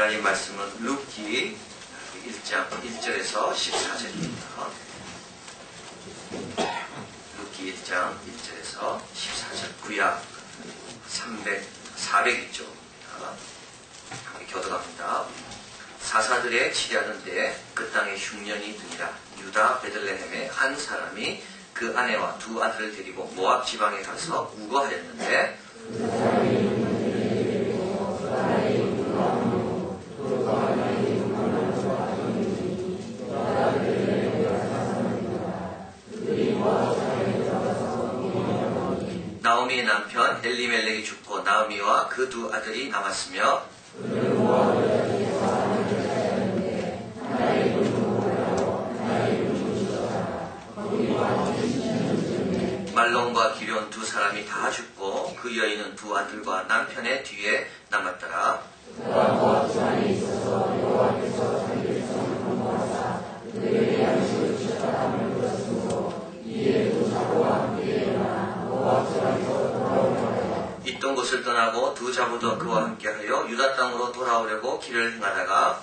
하나님 말씀은 루키 1장 1절에서 14절입니다. 루키 1장 1절에서 14절 구약 300, 400조 함께 교도합니다. 사사들의 치려하는데 그 땅에 흉년이 드니라 유다 베들레헴의 한 사람이 그 아내와 두 아들을 데리고 모압 지방에 가서 우거하였는데 나오미의 남편 나오미와 그 두 아들이 남았으며 말론과 기련 두 사람이 다 죽고 그 여인은 두 아들과 남편의 뒤에 남았더라. 있던 곳을 떠나고 두 자부도 그와 함께하여 유다 땅으로 돌아오려고 길을 행하다가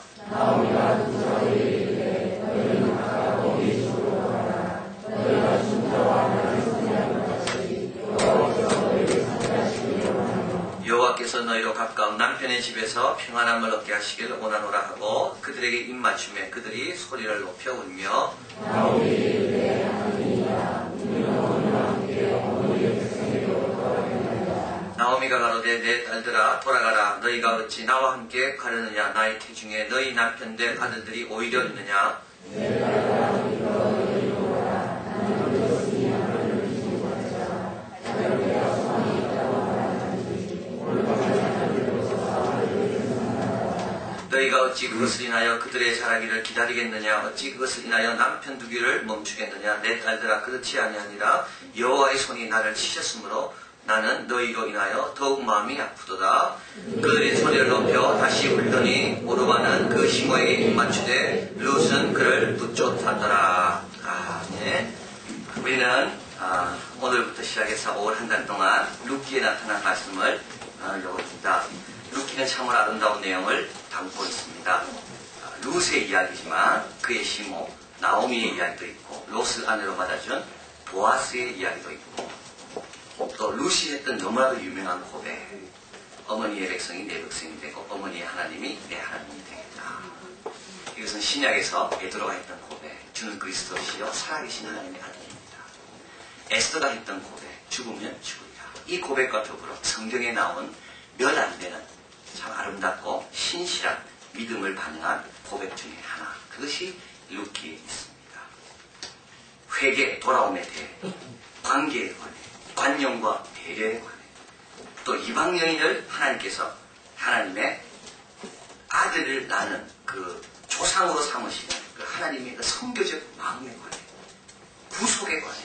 여호와께서 너희로 가까운 남편의 집에서 평안함을 얻게 하시길 원하노라 하고 그들에게 입맞춤에 그들이 소리를 높여 울며 나오미가 가로되 내 딸들아 돌아가라. 너희가 어찌 나와 함께 가려느냐? 나의 태중에 너희 남편 된 아들들이 오히려 있느냐? 너희가 어찌 그것을 인하여 그들의 자라기를 기다리겠느냐? 어찌 그것을 인하여 남편 두기를 멈추겠느냐? 내 딸들아 그렇지 아니하니라. 여호와의 손이 나를 치셨으므로 나는 너희로 인하여 더욱 마음이 아프도다 그들이 소리를 높여 다시 울더니 오르바는 그 시모에게 입맞추되 룻은 그를 붙쫓았더라 아, 네. 우리는 아, 오늘부터 시작해서 올한달 동안 루키에 나타난 말씀을 나누려고 합니다 루키는 참으로 아름다운 내용을 담고 있습니다. 아, 룻의 이야기지만 그의 시모 나오미의 이야기도 있고 롯을 아내로 받아준 보아스의 이야기도 있고 또 룻이 했던 너무나도 유명한 고백 어머니의 백성이 내 백성이 되고 어머니의 하나님이 내 하나님이 되겠다. 이것은 신약에서 베드로가 했던 고백 주는 그리스도시요 살아계신 하나님의 아들입니다. 에스더가 했던 고백 죽으면 죽으리라. 이 고백과 더불어 성경에 나온 몇 안 되는 참 아름답고 신실한 믿음을 반영한 고백 중에 하나. 그것이 루키에 있습니다. 회개, 돌아옴에 대해, 관계에 관해, 관념과 배려에 관해, 또 이방 여인을 하나님께서 하나님의 아들을 낳는 그 조상으로 삼으시는 그 하나님의 그 성교적 마음에 관해, 구속에 관해,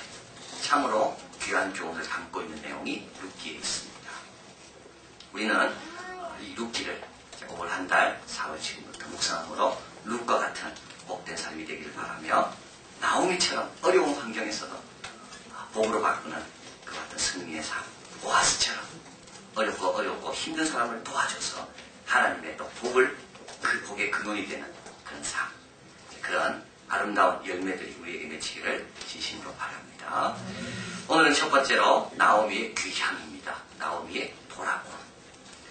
참으로 귀한 교훈을 담고 있는 내용이 루키에 있습니다. 우리는 이 루키를 올한달 4월 지금부터 묵상함으로 룩과 같은 복된 삶이 되기를 바라며 나오미처럼 어려운 환경에서도 복으로 바꾸는 승리의 삶 오아스처럼 어렵고 어렵고 힘든 사람을 도와줘서 하나님의 또 복을 그 복의 근원이 되는 그런 삶 그런 아름다운 열매들이 우리에게 맺히기를 진심으로 바랍니다. 오늘은 첫 번째로 나오미의 귀향입니다. 나오미의 돌아옴.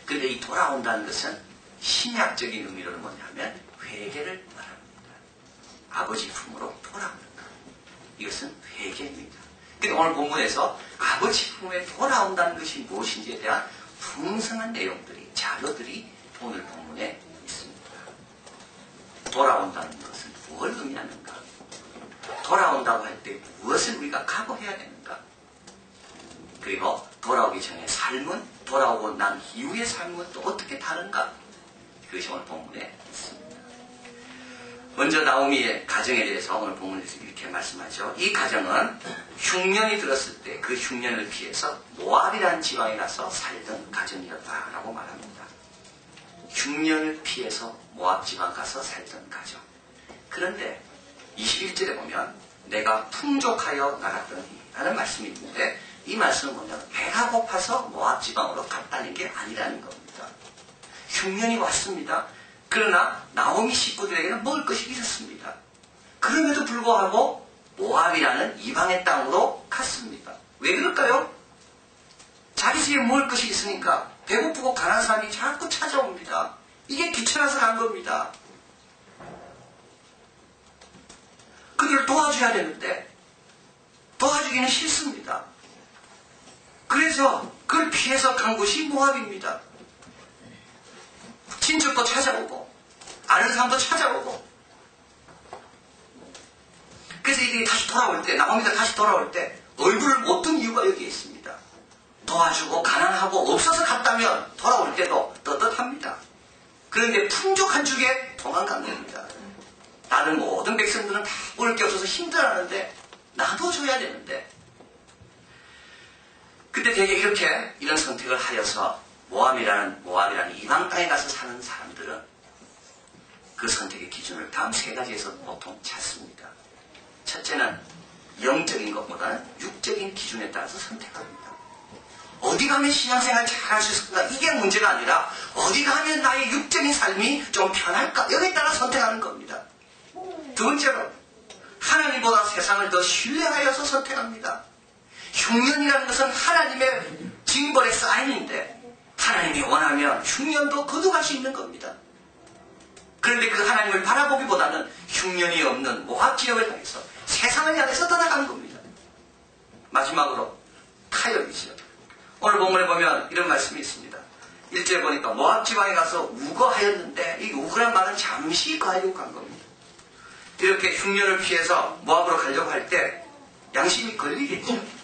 근데 이 돌아온다는 것은 신약적인 의미로는 뭐냐면 회개를 말합니다. 아버지 품으로 돌아오는 것. 이것은 회개입니다. 근데 오늘 본문에서 아버지 품에 돌아온다는 것이 무엇인지에 대한 풍성한 내용들이, 자료들이 오늘 본문에 있습니다. 돌아온다는 것은 무엇을 의미하는가? 돌아온다고 할 때 무엇을 우리가 각오해야 되는가? 그리고 돌아오기 전에 삶은 돌아오고 난 이후의 삶은 또 어떻게 다른가? 그것이 오늘 본문에 있습니다. 먼저 나오미의 가정에 대해서 오늘 본문에서 이렇게 말씀하죠. 이 가정은 흉년이 들었을 때 그 흉년을 피해서 모압이라는 지방에 가서 살던 가정이었다라고 말합니다. 흉년을 피해서 모압 지방 가서 살던 가정. 그런데 21절에 보면 내가 풍족하여 나갔더니 라는 말씀이 있는데 이 말씀은 뭐냐면 배가 고파서 모압 지방으로 갔다는 게 아니라는 겁니다. 흉년이 왔습니다. 그러나 나오미 식구들에게는 먹을 것이 있었습니다. 그럼에도 불구하고 모압이라는 이방의 땅으로 갔습니다. 왜 그럴까요? 자기 집에 먹을 것이 있으니까 배고프고 가난한 사람이 자꾸 찾아옵니다. 이게 귀찮아서 간 겁니다. 그들을 도와줘야 되는데 도와주기는 싫습니다. 그래서 그걸 피해서 간 곳이 모압입니다. 친척도 찾아오고 아는 사람도 찾아오고 그래서 이들이 다시 돌아올 때 나옵니다. 다시 돌아올 때 얼굴을 못 든 이유가 여기에 있습니다. 도와주고 가난하고 없어서 갔다면 돌아올 때도 떳떳합니다. 그런데 풍족한 주에 도망간 겁니다. 다른 모든 백성들은 다 먹을 게 없어서 힘들어하는데 나도 줘야 되는데 그때 되게 이렇게 이런 선택을 하여서 모함이라는 모압이라는 이방 땅에 가서 사는 사람들은 그 선택의 기준을 다음 세 가지에서 보통 찾습니다. 첫째는 영적인 것보다는 육적인 기준에 따라서 선택합니다. 어디 가면 신앙생활 잘 할 수 있을까? 이게 문제가 아니라 어디 가면 나의 육적인 삶이 좀 편할까? 여기에 따라 선택하는 겁니다. 두 번째로 하나님보다 세상을 더 신뢰하여서 선택합니다. 흉년이라는 것은 하나님의 징벌의 사인인데 하나님이 원하면 흉년도 거두갈 수 있는 겁니다. 그런데 그 하나님을 바라보기보다는 흉년이 없는 모압 지역을 향해서 세상을 향해서 떠나간 겁니다. 마지막으로 타협이죠. 오늘 본문에 보면 이런 말씀이 있습니다. 일제에 보니까 모압 지방에 가서 우거하였는데 이 우거란 말은 잠시 가려고 간 겁니다. 이렇게 흉년을 피해서 모압으로 가려고 할 때 양심이 걸리겠죠.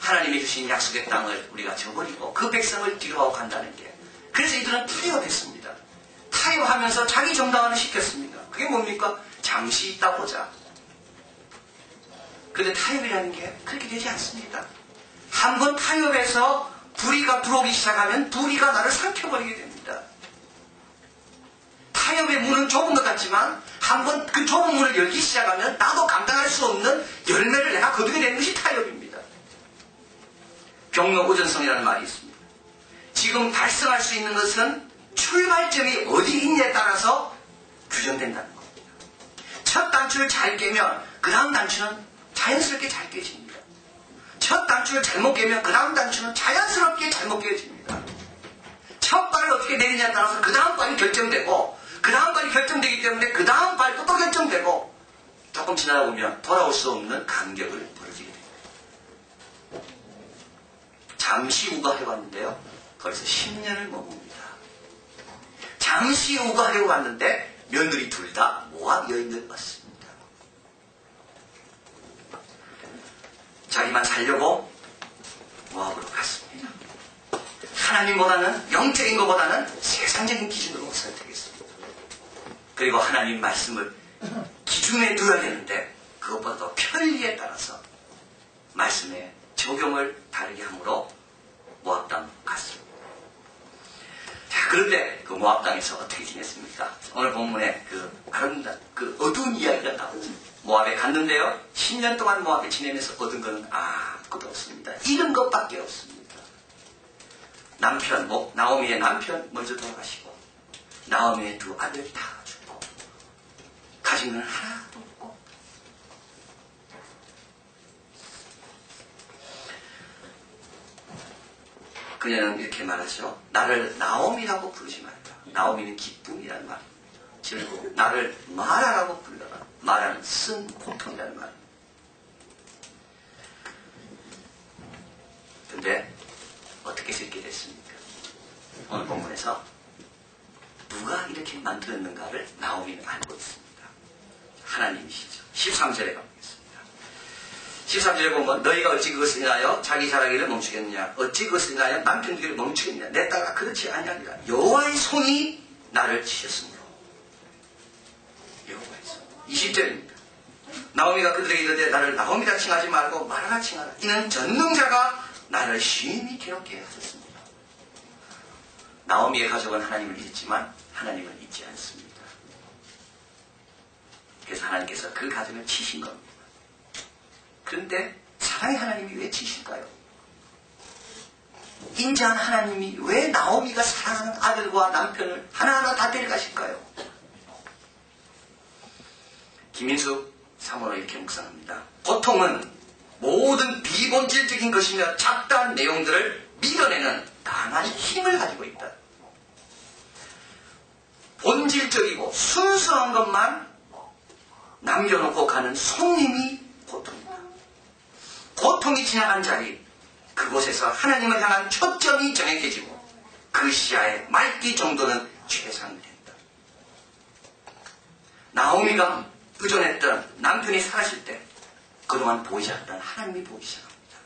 하나님이 주신 약속의 땅을 우리가 저버리고 그 백성을 뒤로하고 간다는 게. 그래서 이들은 타협했습니다. 타협하면서 자기 정당화를 시켰습니다. 그게 뭡니까? 잠시 있다 보자. 그런데 타협이라는 게 그렇게 되지 않습니다. 한번 타협해서 불의가 들어오기 시작하면 불의가 나를 삼켜버리게 됩니다. 타협의 문은 좁은 것 같지만 한번 그 좁은 문을 열기 시작하면 나도 감당할 수 없는 열매를 내가 거두게 되는 것이 타협입니다. 경로고전성이라는 말이 있습니다. 지금 달성할 수 있는 것은 출발점이 어디 있냐에 따라서 규정된다는 겁니다. 첫 단추를 잘 깨면 그 다음 단추는 자연스럽게 잘 깨집니다. 첫 단추를 잘못 깨면 그 다음 단추는 자연스럽게 잘못 깨집니다. 첫 발을 어떻게 내리냐에 따라서 그 다음 발이 결정되고 그 다음 발이 결정되기 때문에 그 다음 발도 또 결정되고 조금 지나다 보면 돌아올 수 없는 간격을 벌어지게. 잠시 우가해봤는데요. 거기서 10년을 머뭅니다. 잠시 우가하려고 왔는데 며느리 둘 다 모압 여인을 봤습니다. 자기만 살려고 모압으로 갔습니다. 하나님보다는 영적인 것보다는 세상적인 기준으로 선택했습니다. 그리고 하나님 말씀을 기준에 두어야 되는데 그것보다도 편리에 따라서 말씀의 적용을 다르게 함으로 모압 땅 갔습니다. 자, 그런데 그 모압 땅에서 어떻게 지냈습니까? 오늘 본문에 그 아름다운 그 어두운 이야기가 나오죠. 모압에 갔는데요. 10년 동안 모압에 지내면서 얻은 것은 아무것도 없습니다. 잃은 것밖에 없습니다. 남편, 뭐, 나오미의 남편 먼저 돌아가시고 나오미의 두 아들 다 죽고 가진 건 하나도 그녀는 이렇게 말하죠. 나를 나옴이라고 부르지 말라. 나옴이는 기쁨이라는 말입니다. 즐거움. 나를 마라라고 불러라. 마라는 쓴 고통이라는 말입니다. 근데 어떻게 듣게 됐습니까? 오늘 본문에서 누가 이렇게 만들었는가를 나오미는 알고 있습니다. 하나님이시죠. 13절에 가보겠습니다. 13절에 보면 너희가 어찌 그것을 인하여 자기 자라기를 멈추겠느냐 어찌 그것을 인하여 남편 되기를 멈추겠느냐 내 딸아 그렇지 아니하니라 여호와의 손이 나를 치셨으므로 여호와의 손 20절입니다. 나오미가 그들에게 이르되 나를 나오미라 칭하지 말고 마라라 칭하라 이는 전능자가 나를 심히 괴롭게 하셨습니다. 나오미의 가족은 하나님을 믿었지만 하나님을 믿지 않습니다. 그래서 하나님께서 그 가정을 치신 겁니다. 그런데 사랑의 하나님이 왜 치실까요? 인자한 하나님이 왜 나오미가 사랑하는 아들과 남편을 하나하나 다 데려가실까요? 김민숙 사모로 이렇게 묵상합니다. 고통은 모든 비본질적인 것이며 잡다한 내용들을 밀어내는 강한 힘을 가지고 있다. 본질적이고 순수한 것만 남겨놓고 가는 손님이 고통이다. 고통이 지나간 자리, 그곳에서 하나님을 향한 초점이 정확해지고 그 시야의 맑기 정도는 최상이 된다. 나오미가 의존했던 남편이 사라질 때 그동안 보이지 않던 하나님이 보이기 시작합니다.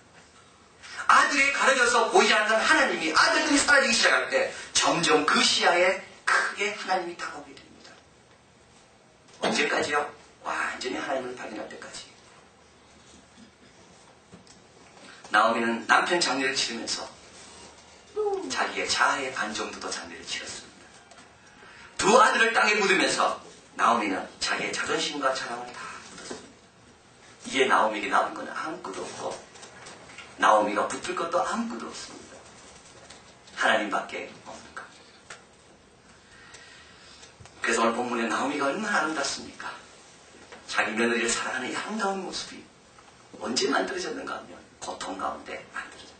아들이 가려져서 보이지 않던 하나님이 아들들이 사라지기 시작할 때 점점 그 시야에 크게 하나님이 다가오게 됩니다. 언제까지요? 완전히 하나님을 발견할 때까지. 나오미는 남편 장례를 치르면서 자기의 자아의 반 정도도 장례를 치렀습니다. 두 아들을 땅에 묻으면서 나오미는 자기의 자존심과 자랑을 다 묻었습니다. 이에 나오미에게 남은 건 아무것도 없고 나오미가 붙을 것도 아무것도 없습니다. 하나님밖에 없는 겁니다. 그래서 오늘 본문에 나오미가 얼마나 아름답습니까? 자기 며느리를 사랑하는 이 아름다운 모습이 언제 만들어졌는가 하면 고통 가운데 만들어졌다.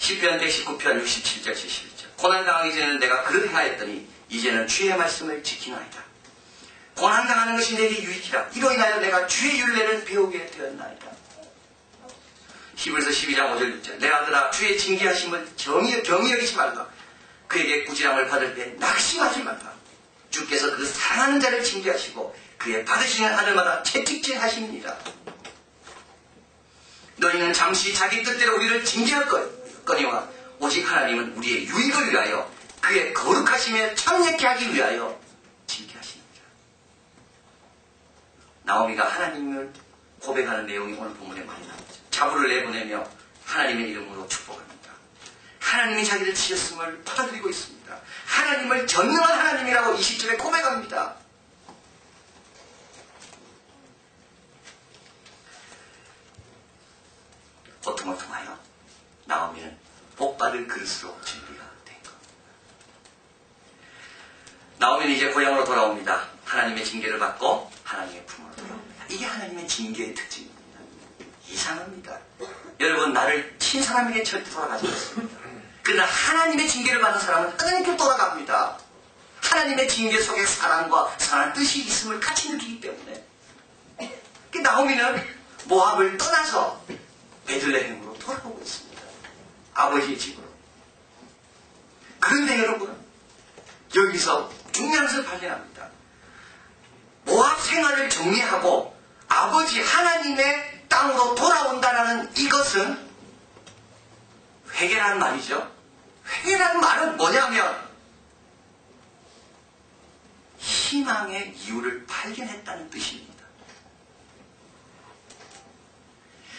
10편 119편 67절 71절 고난당하기 전에는 내가 그릇 행하였더니 이제는 주의 말씀을 지키나이다. 고난당하는 것이 내게 유익이라 이로 인하여 내가 주의 윤례를 배우게 되었나이다. 히브리서 12장 5절 6절 내 아들아 주의 징계하심을 정의, 경히 여기지 말라. 그에게 꾸지람을 받을 때 낙심하지 말라. 주께서 그 사랑하는 자를 징계하시고 그의 받으시는 아들마다 채찍질 하십니다. 너희는 잠시 자기 뜻대로 우리를 징계할 것, 거니와 오직 하나님은 우리의 유익을 위하여 그의 거룩하심에 참여케 하기 위하여 징계하십니다. 나오미가 하나님을 고백하는 내용이 오늘 본문에 많이 나오죠. 자부를 내보내며 하나님의 이름으로 축복합니다. 하나님이 자기를 치셨음을 받아들이고 있습니다. 하나님을 전능한 하나님이라고 이 시점에 고백합니다. 고통을 통하여 나오미는 그릇으로 준비가 된 겁니다. 나오미는 이제 고향으로 돌아옵니다. 하나님의 징계를 받고 하나님의 품으로 돌아옵니다. 이게 하나님의 징계의 특징입니다. 이상합니다. 여러분 나를 친 사람에게 절대 돌아가지 않습니다. 그러나 하나님의 징계를 받는 사람은 하나님께 돌아갑니다. 하나님의 징계 속에 사랑과 사랑 뜻이 있음을 같이 느끼기 때문에 그 나오미는 모압을 떠나서 베들레헴으로 돌아오고 있습니다. 아버지의 집으로. 그런데 여러분, 여기서 중요한 것을 발견합니다. 모압 생활을 정리하고 아버지 하나님의 땅으로 돌아온다라는 이것은 회개라는 말이죠. 회개라는 말은 뭐냐면 희망의 이유를 발견했다는 뜻입니다.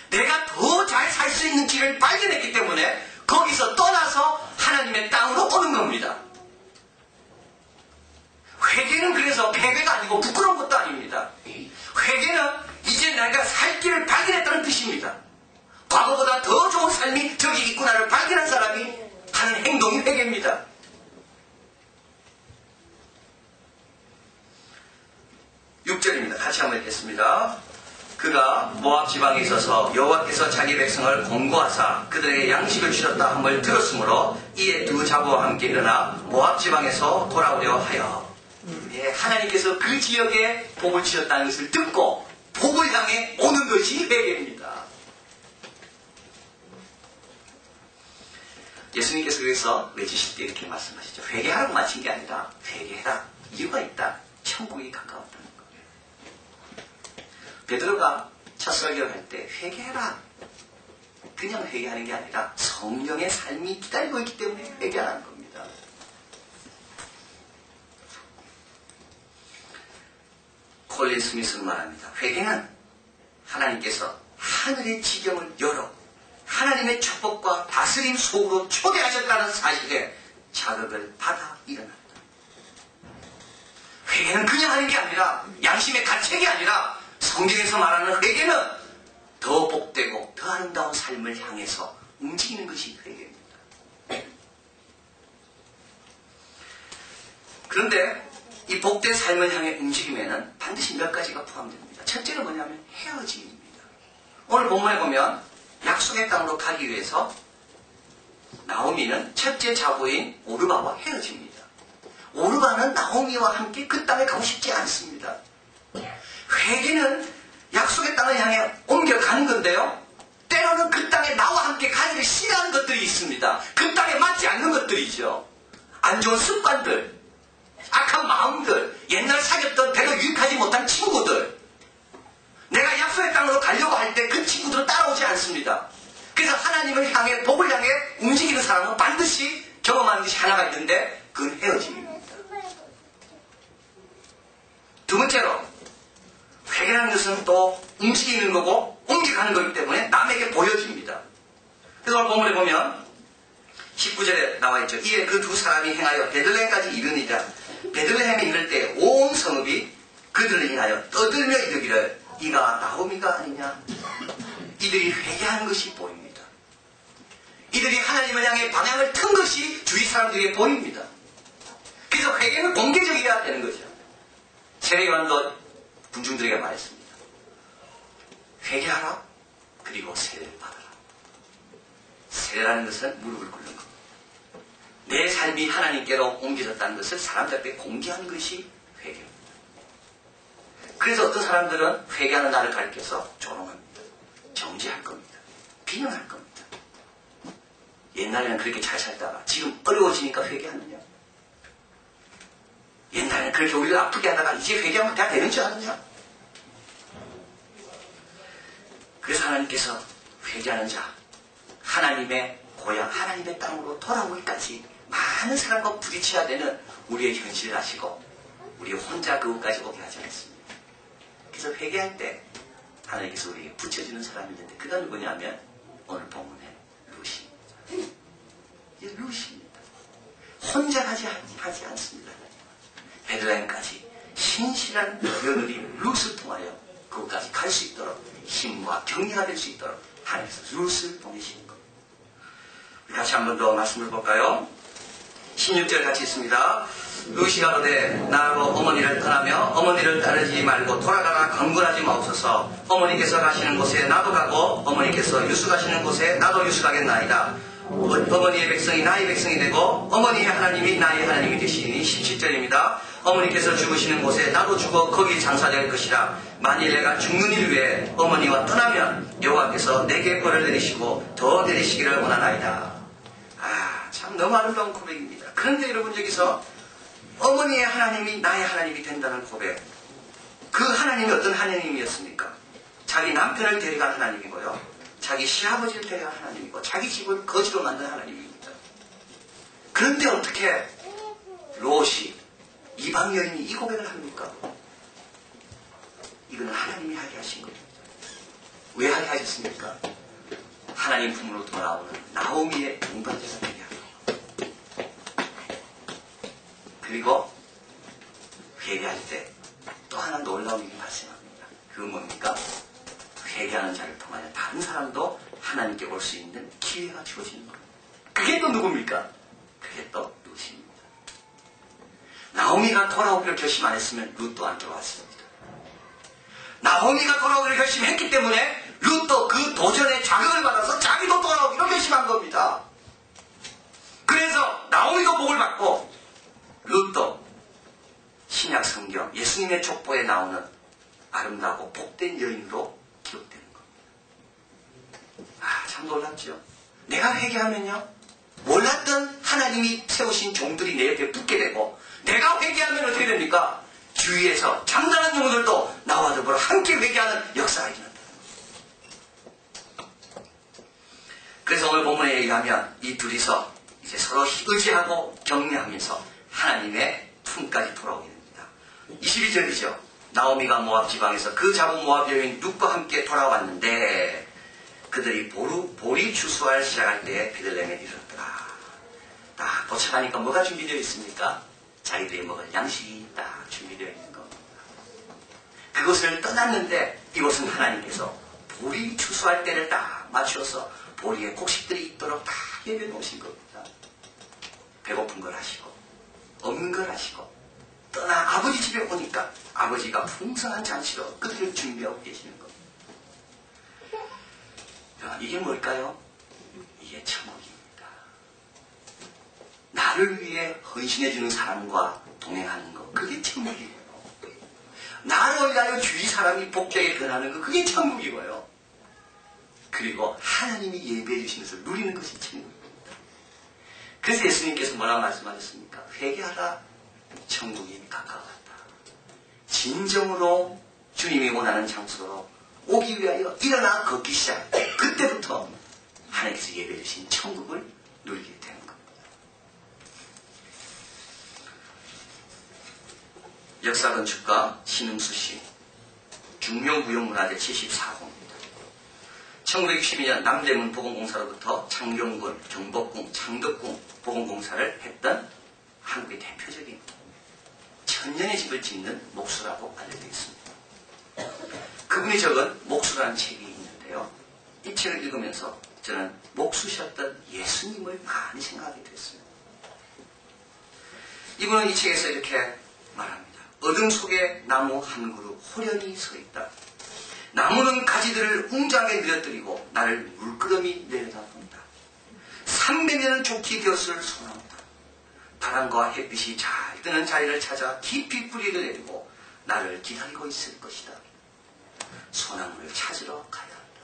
내가 더 잘 살 수 있는 길을 발견했기 때문에 거기서 떠나서 하나님의 땅으로 오는 겁니다. 회개는 그래서 패배가 아니고 부끄러운 것도 아닙니다. 회개는 이제 내가 살 길을 발견했다는 뜻입니다. 과거보다 더 좋은 삶이 저기 있구나를 발견한 사람이 하는 행동이 회개입니다. 육절입니다 같이 한번 읽겠습니다. 그가 모압 지방에 있어서 여호와께서 자기 백성을 공고하사 그들에게 양식을 주셨다 함을 들었으므로 이에 두 자부와 함께 일어나 모압 지방에서 돌아오려 하여 예, 하나님께서 그 지역에 복을 주셨다는 것을 듣고 복을 향해 오는 것이 회개입니다. 예수님께서 그래서 외치실 때 이렇게 말씀하시죠. 회개하라고 마친 게 아니라 회개해라. 이유가 있다. 천국이 가까웠다는 거예요. 베드로가 첫 설교를 할때 회개해라. 그냥 회개하는 게 아니라 성령의 삶이 기다리고 있기 때문에 회개하는 겁니다. 콜린 스미스는 말합니다. 회개는 하나님께서 하늘의 지경을 열어 하나님의 축복과 다스림 속으로 초대하셨다는 사실에 자극을 받아 일어났다. 회개는 그냥 하는 게 아니라 양심의 가책이 아니라 성경에서 말하는 회개는 더 복되고 더 아름다운 삶을 향해서 움직이는 것이 회개입니다. 그런데 이 복된 삶을 향해 움직임에는 반드시 몇 가지가 포함됩니다. 첫째는 뭐냐면 헤어짐입니다. 오늘 본문에 보면 약속의 땅으로 가기 위해서 나오미는 첫째 자부인 오르바와 헤어집니다. 오르바는 나오미와 함께 그 땅에 가고 싶지 않습니다. 회개는 약속의 땅을 향해 옮겨가는 건데요. 때로는 그 땅에 나와 함께 가기를 싫어하는 것들이 있습니다. 그 땅에 맞지 않는 것들이죠. 안 좋은 습관들, 악한 마음들, 옛날 사귀었던 별로 유익하지 못한 친구들. 내가 약속의 땅으로 가려고 할 때 그 친구들은 따라오지 않습니다. 그래서 하나님을 향해, 복을 향해 움직이는 사람은 반드시 경험하는 것이 하나가 있는데 그건 헤어짐입니다. 두 번째로 회개라는 것은 또 움직이는 거고 옮겨가는 거기 때문에 남에게 보여집니다. 그래서 오늘 본문에 보면 19절에 나와 있죠. 이에 그 두 사람이 행하여 베들레헴까지 이르니라. 베들레헴에 이를 때 온 성읍이 그들을 인하여 떠들며 이르기를 이가 나오미가 아니냐. 이들이 회개하는 것이 보입니다. 이들이 하나님을 향해 방향을 튼 것이 주위 사람들에게 보입니다. 그래서 회개는 공개적이어야 되는 거죠. 세례요한도 군중들에게 말했습니다. 회개하라. 그리고 세례를 받아라. 세례라는 것은 무릎을 꿇는 겁니다. 내 삶이 하나님께로 옮겨졌다는 것을 사람들 앞에 공개하는 것이 회개입니다. 그래서 어떤 사람들은 회개하는 나를 가리켜서 조롱합니다. 정죄할 겁니다. 비난할 겁니다. 옛날에는 그렇게 잘 살다가 지금 어려워지니까 회개하느냐? 옛날에는 그렇게 우리를 아프게 하다가 이제 회개하면 다 되는 줄 아느냐? 그래서 하나님께서 회개하는 자, 하나님의 고향, 하나님의 땅으로 돌아오기까지 많은 사람과 부딪혀야 되는 우리의 현실을 아시고 우리 혼자 그곳까지 오게 하지 않습니다. 그래서 회개할 때 하나님께서 우리에게 붙여주는 사람이 있는데 그가 누구냐면 오늘 본문에 루시입니다. 이게 루시입니다. 혼자 가지 하지 않습니다. 베들레헴까지 신실한 며느리 룻을 통하여 그곳까지 갈 수 있도록 힘과 격려가 될 수 있도록 하나님께서 룻을 보내시는. 우리 같이 한 번 더 말씀을 볼까요? 16절 같이 있습니다. 루시가 그대 나하고 어머니를 떠나며 어머니를 따르지 말고 돌아가라 강군하지 마옵소서 어머니께서 가시는 곳에 나도 가고 어머니께서 유수 가시는 곳에 나도 유수 가겠나이다. 어머니의 백성이 나의 백성이 되고 어머니의 하나님이 나의 하나님이 되시니 17절입니다. 어머니께서 죽으시는 곳에 나도 죽어 거기 장사될 것이라 만일 내가 죽는 일 위해 어머니와 떠나면 여호와께서 내게 벌을 내리시고 더 내리시기를 원하나이다. 아, 참 너무 아름다운 고백입니다. 그런데 여러분 여기서 어머니의 하나님이 나의 하나님이 된다는 고백. 그 하나님이 어떤 하나님이었습니까? 자기 남편을 데려간 하나님이고요. 자기 시아버지를 데려간 하나님이고 자기 집을 거지로 만든 하나님입니다. 그런데 어떻게 롯이 이방 여인이 이 고백을 합니까? 이거는 하나님이 하게 하신 겁니다. 왜 하게 하셨습니까? 하나님 품으로 돌아오는 나오미의 동반자가 되게 하고 그리고 회개할 때 또 하나 놀라운 일이 발생합니다. 그건 뭡니까? 회개하는 자를 통하여 다른 사람도 하나님께 올 수 있는 기회가 주어지는 겁니다. 그게 또 누굽니까? 그게 또 룻입니다. 나오미가 돌아오기를 결심 안 했으면 룻도 안 돌아왔습니다. 나오미가 돌아오기를 결심했기 때문에 룻도 그 도전에 자극을 받아서 자기도 돌아오기로 결심한 겁니다. 그래서 나오미도 복을 받고 룻도 신약 성경 예수님의 족보에 나오는 아름다고 복된 여인으로 기록되는 겁니다. 아, 참 놀랍죠? 내가 회개하면요, 몰랐던 하나님이 세우신 종들이 내 옆에 붙게 되고, 내가 회개하면 어떻게 됩니까? 주위에서 장단한 종들도 나와 더불어 함께 회개하는 역사가 일어난다. 그래서 오늘 본문에 의하면 이 둘이서 이제 서로 의지하고 격려하면서 하나님의 품까지 돌아오게 됩니다. 22절이죠. 나오미가 모압 지방에서 그 잡은 모압 여인 룩과 함께 돌아왔는데 그들이 보루, 보리 추수할 시작할 때에 베들레헴에 이르렀더라. 딱 도착하니까 뭐가 준비되어 있습니까? 자기들이 먹을 양식이 딱 준비되어 있는 겁니다. 그곳을 떠났는데 이곳은 하나님께서 보리 추수할 때를 딱 맞춰서 보리에 곡식들이 있도록 다 예배 놓으신 겁니다. 배고픈 걸 하시고 없는 걸 하시고 떠나 아버지 집에 오니까 아버지가 풍성한 잔치로 그들을 준비하고 계시는 겁니다. 자, 이게 뭘까요? 이게 천국입니다. 나를 위해 헌신해주는 사람과 동행하는 거, 그게 천국이에요. 나를 위하여 주위 사람이 복되게 변하는 거, 그게 천국이고요. 그리고 하나님이 예배해 것을 누리는 것이 천국입니다. 그래서 예수님께서 뭐라고 말씀하셨습니까? 회개하라. 천국이 가까웠다. 진정으로 주님이 원하는 장소로 오기 위하여 일어나 걷기 시작. 그때부터 하나님께서 예배해 주신 천국을 누리게 겁니다. 역사건축가 신흥수 씨 중명무용문화재 74호입니다. 1962년 남대문 보건공사로부터 창경군, 경복궁, 창덕궁 보건공사를 했던 한국의 대표적인 천년의 집을 짓는 목수라고 알려져 있습니다. 그분이 적은 목수라는 책이 있는데요. 이 책을 읽으면서 저는 목수셨던 예수님을 많이 생각하게 됐어요. 이분은 이 책에서 이렇게 말합니다. 어둠 속에 나무 한 그루 호련히 서 있다. 나무는 가지들을 웅장하게 늘어뜨리고 나를 물끄러미 내려다본다. 300년은 좋게 되었을 소나무다. 바람과 햇빛이 잘 뜨는 자리를 찾아 깊이 뿌리를 내리고 나를 기다리고 있을 것이다. 소나무를 찾으러 가야 한다.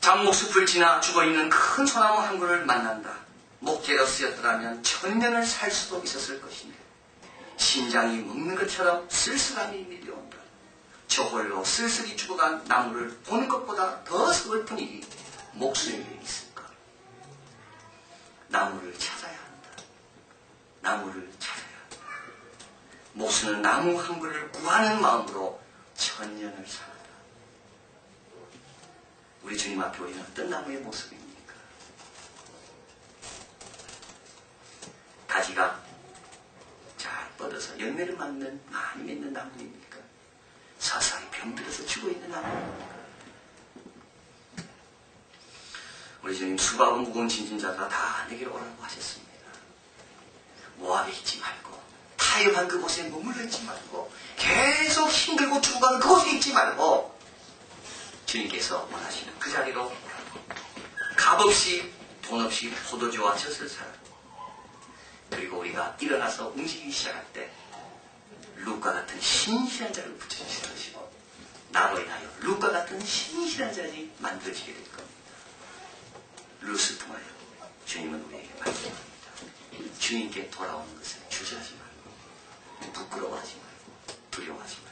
장목숲을 지나 죽어있는 큰 소나무 한 그루를 만난다. 목재로 쓰였더라면 천년을 살 수도 있었을 것인데 심장이 먹는 것처럼 쓸쓸함이 밀려온다. 저 홀로 쓸쓸히 죽어간 나무를 보는 것보다 더 슬픈 일이 목숨에 있을까? 나무를 찾아야 한다. 나무를 찾아야 한다. 목수는 나무 한 그루를 구하는 마음으로 천년을 살았다. 우리 주님 앞에 우리는 어떤 나무의 모습입니까? 가지가 잘 뻗어서 열매를 맺는 많이 맺는 나무입니까? 서서히 병들어서 죽어 있는 나무입니까? 우리 주님 수박은 무거운 진진자가 다 내게로 오라고 하셨습니다. 모압에 있지 말고 타협한 그곳에 머물러 있지 말고 계속 힘들고 죽어가는 그곳에 있지 말고 주님께서 원하시는 그 자리로 오라고 값없이 돈 없이 포도주와 젖을 사라고 그리고 우리가 일어나서 움직이기 시작할 때 루카 같은 신실한 자를 붙여주시는 것이고 나로 인하여 루카 같은 신실한 자리 만들어지게 될 겁니다. 루스 통하여 주님은 우리에게 말씀합니다. 주님께 돌아오는 것을 주저하지 말고 부끄러워하지 말고 두려워하지 말고